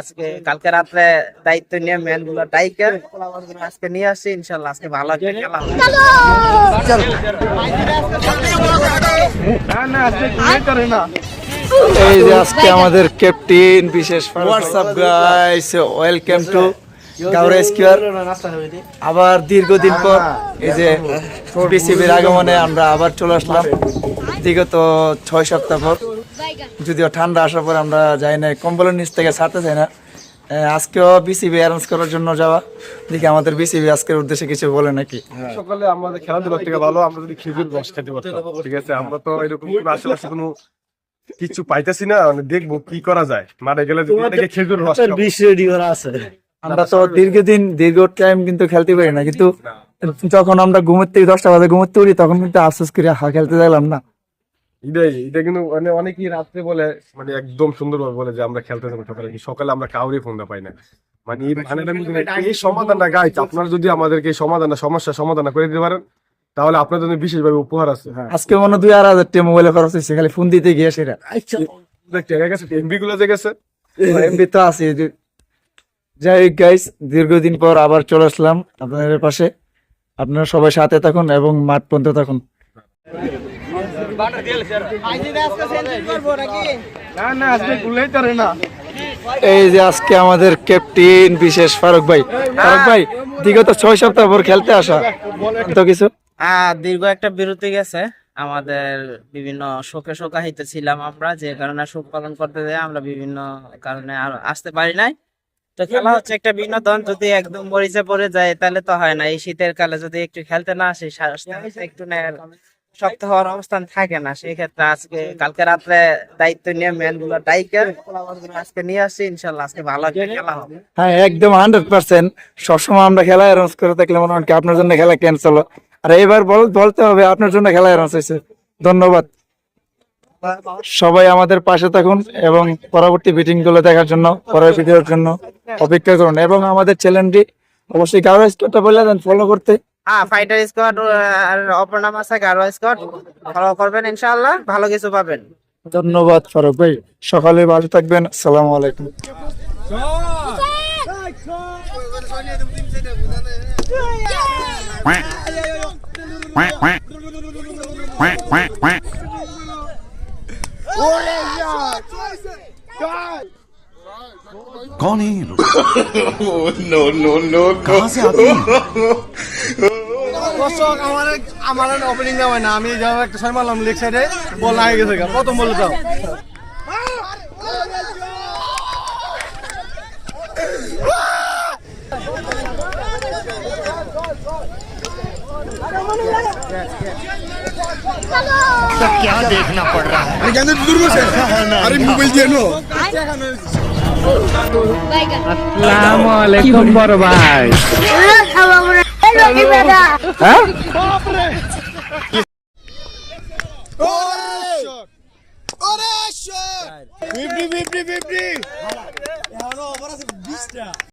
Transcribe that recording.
আজকে কালকে রাত্রে দায়িত্ব নিয়ে ম্যানগুলো টাইকার আজকে নিয়ে আসছি ইনশাল্লাহ আজকে ভালো খেলা এই যে আজকে আমাদের ক্যাপ্টেন বিশেষ হোয়াটসঅ্যাপ গাইস ওয়েলকাম টু গাউরা স্কোয়ার আবার দীর্ঘদিন পর এই যে বিসিবির আগমনে আমরা আবার চলে আসলাম। বিগত ছয় সপ্তাহ পর। যদিও ঠান্ডা আসার পর আমরা যাই না কম্বলের নিচ থেকে ছাড়তে চাই না। আজকেও বিসিবি অ্যারেঞ্জ করার জন্য যাওয়া। দেখি আমাদের বিসিবি আজকের উদ্দেশ্যে কিছু বলে নাকি? সকালে আমাদের খেলাধুলার থেকে ভালো আমরা যদি খেজুর রস খেতে পারতাম ঠিক আছে? আমরা তো এরকম কোনো আশেপাশে কোনো কিছু পাইতেছি না মানে দেখব কি করা যায়। মারে গেলে খেজুর রস খাব। আমরা তো দীর্ঘদিন দীর্ঘ টাইম কিন্তু খেলতে পারি না কিন্তু যখন আমরা থেকে দশটা বাজে ঘুমোতে উঠি তখন কিন্তু আফসোস করে হা খেলতে গেলাম না। এটাই এটা কিন্তু মানে অনেকেই রাত্রে বলে মানে একদম সুন্দরভাবে বলে যে আমরা খেলতে যাব সকালে। সকালে আমরা কাউরে ফোন পাই না। মানে এই মানেটা এই সমাধানটা গাইছ আপনারা যদি আমাদেরকে এই সমাধানটা সমস্যার সমাধান করে দিতে পারেন তাহলে আপনার জন্য বিশেষভাবে উপহার আছে। আজকে মনে হয় দুই আড়াই হাজার টাকা মোবাইলে খরচ হয়েছে খালি ফোন দিতে গিয়ে সেটা। টেকা গেছে এমবি গুলো যে গেছে। এমবি তো আছে যে- যাই হোক গাইস দীর্ঘদিন পর আবার চলে আসলাম আপনাদের পাশে। আপনারা সবাই সাথে থাকুন এবং মাঠ পর্যন্ত থাকুন। এই যে আজকে আমাদের ক্যাপ্টেন বিশেষ ফারুক ভাই। ফারুক ভাই বিগত ছয় সপ্তাহ পর খেলতে আসা। তো কিছু? আহ দীর্ঘ একটা বিরতি গেছে। আমাদের বিভিন্ন শোকে শোকাহিত ছিলাম আমরা যে কারণে শোক পালন করতে যাই আমরা বিভিন্ন কারণে আর আসতে পারি নাই। তো খেলা হচ্ছে একটা বিনোদন যদি একদম মরিচে পড়ে যায় তাহলে তো হয় না। এই শীতের কালে যদি একটু খেলতে না আসি একটু নে- শক্ত হওয়ার অবস্থান থাকে না। সেই ক্ষেত্রে আজকে, কালকে রাত্রে দায়িত্ব নিয়ে ম্যানগুলো টাইকার আজকে নিয়ে আসছি ইনশাল্লাহ আজকে ভালো খেলা হবে। হ্যাঁ একদম হান্ড্রেড পার্সেন্ট সবসময় আমরা খেলা অ্যারেঞ্জ করে থাকলে মনে হয় আপনার জন্য খেলা ক্যান্সেল আর এবার বল- বলতে হবে আপনার জন্য খেলা অ্যারেঞ্জ হয়েছে। ধন্যবাদ। সবাই আমাদের পাশে থাকুন এবং পরবর্তী মিটিংগুলো দেখার জন্য, পরের ভিডিওর জন্য অপেক্ষা করুন। এবং আমাদের চ্যানেলটি অবশ্যই গাওয়া বলে দেন ফলো করতে। হ্যাঁ ফাইটার স্কোয়াড আর অপর নাম আছে গারো স্কোয়াড ফলো করবেন ইনশাআল্লাহ ভালো কিছু পাবেন ধন্যবাদ ফারুক ভাই সকালে ভালো থাকবেন আসসালামু আলাইকুম कौन है ये लोग नो नो नो कहाँ से आते हैं দর্শক আমার আমার ওপেনিং দেওয়া হয় না আমি যাও একটা ছয় মারলাম লেগ সাইডে বল লাগে গেছে গা। প্রথম বলে দাও নো বিপরি বিপরি বিপরি